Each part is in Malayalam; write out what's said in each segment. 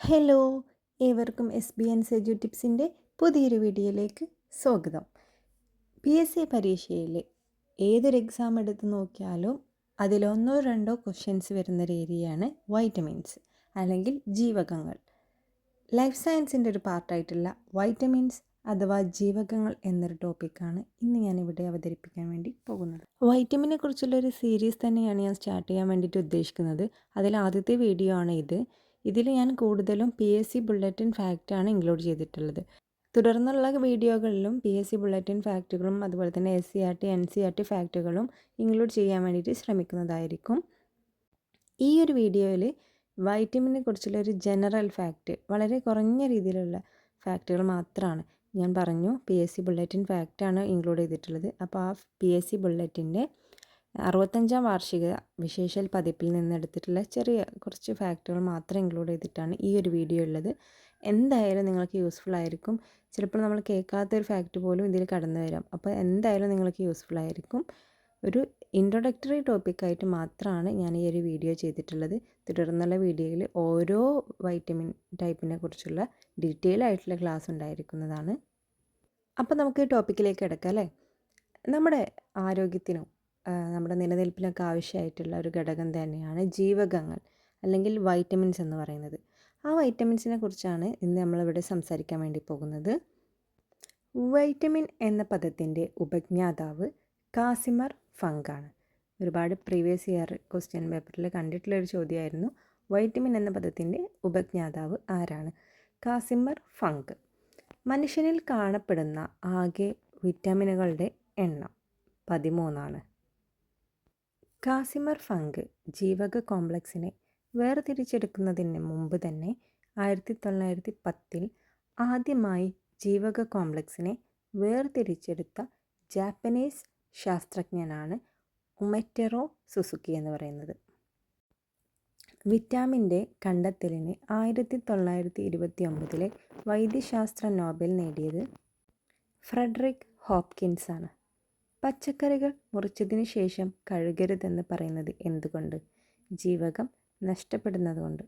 ഹലോ ഏവർക്കും എസ് ബി എൻ സെജു ടിപ്സിന്റെ പുതിയൊരു വീഡിയോയിലേക്ക് സ്വാഗതം. പി എസ് സി പരീക്ഷയിൽ ഏതൊരു എക്സാം എടുത്ത് നോക്കിയാലും അതിലൊന്നോ രണ്ടോ ക്വസ്റ്റ്യൻസ് വരുന്ന രീതിയാണ് വൈറ്റമിൻസ് അല്ലെങ്കിൽ ജീവകങ്ങൾ. ലൈഫ് സയൻസിന്റെ ഒരു പാർട്ടായിട്ടുള്ള വൈറ്റമിൻസ് അഥവാ ജീവകങ്ങൾ എന്നൊരു ടോപ്പിക്കാണ് ഇന്ന് ഞാനിവിടെ അവതരിപ്പിക്കാൻ വേണ്ടി പോകുന്നത്. വൈറ്റമിനെ കുറിച്ചുള്ളൊരു സീരീസ് തന്നെയാണ് ഞാൻ സ്റ്റാർട്ട് ചെയ്യാൻ വേണ്ടിയിട്ട് ഉദ്ദേശിക്കുന്നത്. അതിൽ ആദ്യത്തെ വീഡിയോ ആണ് ഇത്. ഇതിൽ ഞാൻ കൂടുതലും പി എസ് സി ബുള്ളറ്റിൻ ഫാക്റ്റാണ് ഇൻക്ലൂഡ് ചെയ്തിട്ടുള്ളത്. തുടർന്നുള്ള വീഡിയോകളിലും പി എസ് സി ബുള്ളറ്റിൻ ഫാക്റ്റുകളും അതുപോലെ തന്നെ S C R T N C R T ഫാക്റ്റുകളും include ചെയ്യാൻ വേണ്ടിയിട്ട് ശ്രമിക്കുന്നതായിരിക്കും. ഈ ഒരു വീഡിയോയിൽ വൈറ്റമിനെ കുറിച്ചുള്ള ഒരു ജനറൽ ഫാക്റ്റ് വളരെ കുറഞ്ഞ രീതിയിലുള്ള ഫാക്റ്റുകൾ മാത്രമാണ് ഞാൻ പറഞ്ഞു പി എസ് സി ബുള്ളറ്റിൻ ഫാക്റ്റാണ് ഇൻക്ലൂഡ് ചെയ്തിട്ടുള്ളത്. അപ്പോൾ ആ പി എസ് സി ബുള്ളറ്റിന്റെ അറുപത്തഞ്ചാം വാർഷിക വിശേഷൽ പതിപ്പിൽ നിന്നെടുത്തിട്ടുള്ള ചെറിയ കുറച്ച് ഫാക്റ്റുകൾ മാത്രം ഇൻക്ലൂഡ് ചെയ്തിട്ടാണ് ഈ ഒരു വീഡിയോ ഉള്ളത്. എന്തായാലും നിങ്ങൾക്ക് യൂസ്ഫുൾ ആയിരിക്കും. ചിലപ്പോൾ നമ്മൾ കേൾക്കാത്തൊരു ഫാക്റ്റ് പോലും ഇതിൽ കടന്നു വരാം. അപ്പോൾ എന്തായാലും നിങ്ങൾക്ക് യൂസ്ഫുൾ ആയിരിക്കും. ഒരു ഇൻട്രൊഡക്ടറി ടോപ്പിക്കായിട്ട് മാത്രമാണ് ഞാൻ ഈ ഒരു വീഡിയോ ചെയ്തിട്ടുള്ളത്. തുടർന്നുള്ള വീഡിയോയിൽ ഓരോ വൈറ്റമിൻ ടൈപ്പിനെ കുറിച്ചുള്ള ഡീറ്റെയിൽ ആയിട്ടുള്ള ക്ലാസ് ഉണ്ടായിരിക്കുന്നതാണ്. അപ്പോൾ നമുക്ക് ടോപ്പിക്കിലേക്ക് കിടക്കാം അല്ലേ? നമ്മുടെ ആരോഗ്യത്തിനും നമ്മുടെ നിലനിൽപ്പിനൊക്കെ ആവശ്യമായിട്ടുള്ള ഒരു ഘടകം തന്നെയാണ് ജീവകങ്ങൾ അല്ലെങ്കിൽ വൈറ്റമിൻസ് എന്ന് പറയുന്നത്. ആ വൈറ്റമിൻസിനെ കുറിച്ചാണ് ഇന്ന് നമ്മളിവിടെ സംസാരിക്കാൻ വേണ്ടി പോകുന്നത്. വൈറ്റമിൻ എന്ന പദത്തിന്റെ ഉപജ്ഞാതാവ് കാസിമർ ഫങ്കാണ്. ഒരുപാട് പ്രീവിയസ് ഇയർ ക്വസ്റ്റ്യൻ പേപ്പറിൽ കണ്ടിട്ടുള്ള ഒരു ചോദ്യമായിരുന്നു വൈറ്റമിൻ എന്ന പദത്തിന്റെ ഉപജ്ഞാതാവ് ആരാണ്? Casimir Funk. മനുഷ്യനിൽ കാണപ്പെടുന്ന ആകെ വിറ്റാമിനുകളുടെ എണ്ണം പതിമൂന്നാണ്. കാസിമർ ഫങ്ക് ജീവക കോംപ്ലക്സിനെ വേർതിരിച്ചെടുക്കുന്നതിന് മുമ്പ് തന്നെ ആയിരത്തി തൊള്ളായിരത്തി പത്തിൽ ആദ്യമായി ജീവക കോംപ്ലക്സിനെ വേർതിരിച്ചെടുത്ത ജാപ്പനീസ് ശാസ്ത്രജ്ഞനാണ് ഉമറ്റെറോ സുസുക്കി എന്ന് പറയുന്നത്. വിറ്റാമിന്റെ കണ്ടെത്തലിന് ആയിരത്തി തൊള്ളായിരത്തി ഇരുപത്തി ഒമ്പതിലെ വൈദ്യശാസ്ത്ര നോബൽ നേടിയത് ഫ്രെഡറിക് ഹോപ്കിൻസ് ആണ് പച്ചക്കറികൾ മുറിച്ചതിന് ശേഷം കഴുകരുതെന്ന് പറയുന്നത് എന്തുകൊണ്ട്? ജീവകം നഷ്ടപ്പെടുന്നതുകൊണ്ട്.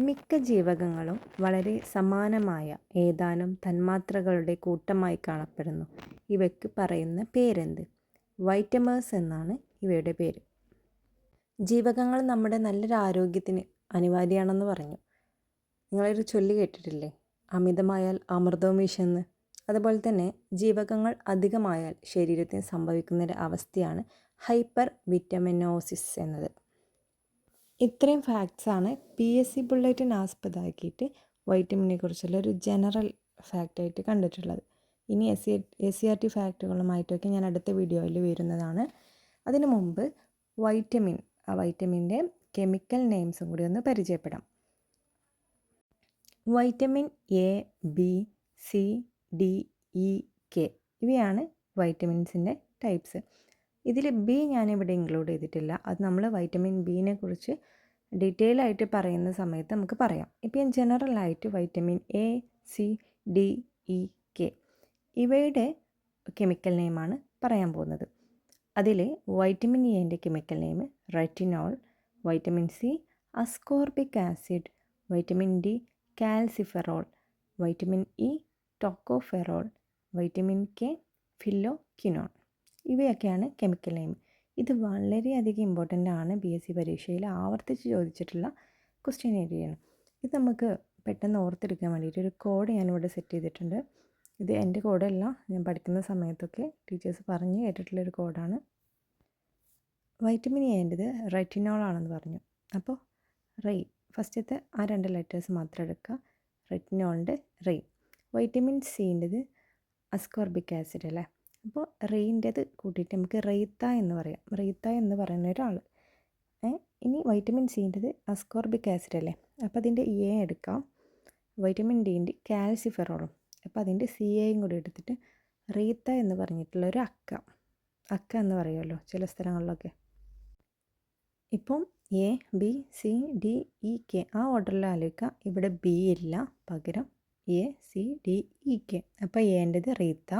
മിക്ക ജീവകങ്ങളും വളരെ സമാനമായ ഏതാനും തന്മാത്രകളുടെ കൂട്ടമായി കാണപ്പെടുന്നു. ഇവയ്ക്ക് പറയുന്ന പേരെന്ത്? വൈറ്റമേഴ്സ് എന്നാണ് ഇവയുടെ പേര്. ജീവകങ്ങൾ നമ്മുടെ നല്ലൊരു ആരോഗ്യത്തിന് അനിവാര്യമാണെന്ന് പറഞ്ഞു. നിങ്ങളൊരു ചൊല്ലി കേട്ടിട്ടില്ലേ? അമിതമായാൽ അമൃതവും വിഷന്ന് അതുപോലെ തന്നെ ജീവകങ്ങൾ അധികമായാൽ ശരീരത്തിന് സംഭവിക്കുന്നൊരു അവസ്ഥയാണ് ഹൈപ്പർ വിറ്റമിനോസിസ് എന്നത്. ഇത്രയും ഫാക്ട്സാണ് പി എസ് സി ബുള്ളറ്റിന് ആസ്പദമാക്കിയിട്ട് വൈറ്റമിനെ കുറിച്ചുള്ള ഒരു ജനറൽ ഫാക്റ്റായിട്ട് കണ്ടിട്ടുള്ളത്. ഇനി S C S C R T ഫാക്റ്റുകളുമായിട്ടൊക്കെ ഞാൻ അടുത്ത വീഡിയോയിൽ വരുന്നതാണ്. അതിനു മുമ്പ് വൈറ്റമിൻ ആ വൈറ്റമിന്റെ കെമിക്കൽ നെയിംസും കൂടി ഒന്ന് പരിചയപ്പെടാം. Vitamin A B C D E K ഇവയാണ് വൈറ്റമിൻസിന്റെ ടൈപ്സ്. ഇതിൽ ബി ഞാനിവിടെ ഇൻക്ലൂഡ് ചെയ്തിട്ടില്ല. അത് നമ്മൾ വൈറ്റമിൻ ബീനെ കുറിച്ച് ഡീറ്റെയിൽ ആയിട്ട് പറയുന്ന സമയത്ത് നമുക്ക് പറയാം. ഇപ്പം ജനറൽ ആയിട്ട് vitamin A C D E K ഇവയുടെ കെമിക്കൽ നെയിമാണ് പറയാൻ പോകുന്നത്. അതിൽ വൈറ്റമിൻ എന്റെ chemical name retinol vitamin C ascorbic acid vitamin D calciferol vitamin E tocopherol vitamin K phyllo phylloquinone ഇവയൊക്കെയാണ് കെമിക്കൽ നെയിം. ഇത് വളരെയധികം ഇമ്പോർട്ടന്റ് ആണ് ബി എസ് സി പരീക്ഷയിൽ ആവർത്തിച്ച് ചോദിച്ചിട്ടുള്ള ക്വസ്റ്റ്യൻ ഏരിയയാണ്. ഇത് നമുക്ക് പെട്ടെന്ന് ഓർത്തെടുക്കാൻ വേണ്ടിയിട്ട് ഒരു കോഡ് ഞാനിവിടെ സെറ്റ് ചെയ്തിട്ടുണ്ട്. ഇത് എന്റെ കോഡല്ല ഞാൻ പഠിക്കുന്ന സമയത്തൊക്കെ ടീച്ചേഴ്സ് പറഞ്ഞ് കേട്ടിട്ടുള്ളൊരു കോഡാണ് വൈറ്റമിൻ എന്റെത് റെറ്റിനോൾ ആണെന്ന് പറഞ്ഞു. അപ്പോൾ റെയ് ഫസ്റ്റത്തെ ആ രണ്ട് ലെറ്റേഴ്സ് മാത്രം എടുക്കുക. റെറ്റിനോളിന്റെ റെയ് വൈറ്റമിൻ സിന്റെത് അസ്കോർബിക് ആസിഡ് അല്ലേ? അപ്പോൾ റെയിന്റെത് കൂട്ടിയിട്ട് നമുക്ക് റെയ്ത്ത എന്ന് പറയാം. റെയ്ത്ത എന്ന് പറയുന്ന ഒരാൾ. ഇനി വൈറ്റമിൻ സിന്റെത് അസ്കോർബിക് ആസിഡ് അല്ലേ? അപ്പോൾ അതിന്റെ എ എടുക്കാം. വൈറ്റമിൻ ഡിന്റെ കാൽസിഫെറോളും അപ്പോൾ അതിന്റെ സി എയും കൂടി എടുത്തിട്ട് റീത്ത എന്ന് പറഞ്ഞിട്ടുള്ള ഒരു അക്ക. അക്ക എന്ന് പറയുമല്ലോ ചില സ്ഥലങ്ങളിലൊക്കെ. ഇപ്പം A B C D E K ആ ഓർഡറിൽ ആലോചിക്കുക ഇവിടെ ബി ഇല്ല. പകരം A C D E K അപ്പോൾ എന്റെത് റീത്ത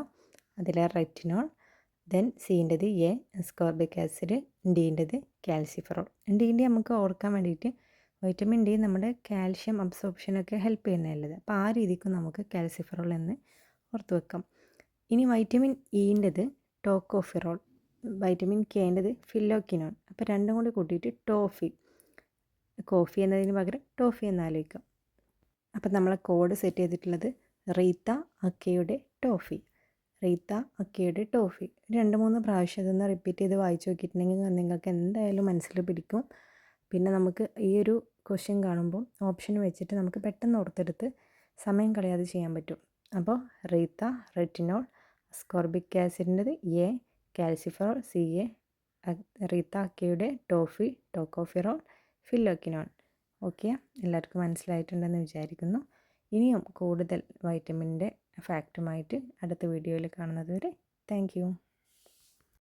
അതിലെ റെറ്റിനോൾ ദെൻ സീന്റെത് എ സ്കോർബിക് ആസിഡ് ഡീന്റെത് കാൽസിഫറോൾ ഡീന്റെ നമുക്ക് ഓർക്കാൻ വേണ്ടിയിട്ട് വൈറ്റമിൻ ഡി നമ്മുടെ കാൽഷ്യം അബ്സോർപ്ഷനൊക്കെ ഹെൽപ്പ് ചെയ്യുന്നതല്ലത് അപ്പോൾ ആ രീതിക്കും നമുക്ക് കാൽസിഫറോൾ എന്ന് ഓർത്ത് വെക്കാം. ഇനി വൈറ്റമിൻ ഇന്റെത് ടോക്കോഫിറോൾ വൈറ്റമിൻ കെന്റെത് ഫില്ലോക്കിനോൺ അപ്പോൾ രണ്ടും കൂടി കൂട്ടിയിട്ട് ടോഫി കോഫി എന്നതിന് പകരം ടോഫി എന്ന് ആലോചിക്കാം. അപ്പം നമ്മളെ കോഡ് സെറ്റ് ചെയ്തിട്ടുള്ളത് റീത്ത അക്കയുടെ ടോഫി. റീത്ത അക്കയുടെ ടോഫി. രണ്ട് മൂന്ന് പ്രാവശ്യം ഇതൊന്ന് റിപ്പീറ്റ് ചെയ്ത് വായിച്ചു നോക്കിയിട്ടുണ്ടെങ്കിൽ നിങ്ങൾക്ക് എന്തായാലും മനസ്സിൽ പിടിക്കും. പിന്നെ നമുക്ക് ഈ ഒരു ക്വസ്റ്റ്യൻ കാണുമ്പോൾ ഓപ്ഷൻ വെച്ചിട്ട് നമുക്ക് പെട്ടെന്ന് ഓർത്തെടുത്ത് സമയം കളയാതെ ചെയ്യാൻ പറ്റും. അപ്പോൾ Reetha retinol ascorbic ആസിഡിന്റെത് A calciferol C A Reetha അക്കയുടെ toffee tocopherol phylloquinone okay. എല്ലാവർക്കും മനസ്സിലായിട്ടുണ്ടെന്ന് വിചാരിക്കുന്നു. ഇനിയും കൂടുതൽ വൈറ്റമിന്റെ ഫാക്റ്റുമായിട്ട് അടുത്ത വീഡിയോയിൽ കാണുന്നത് വരെ താങ്ക്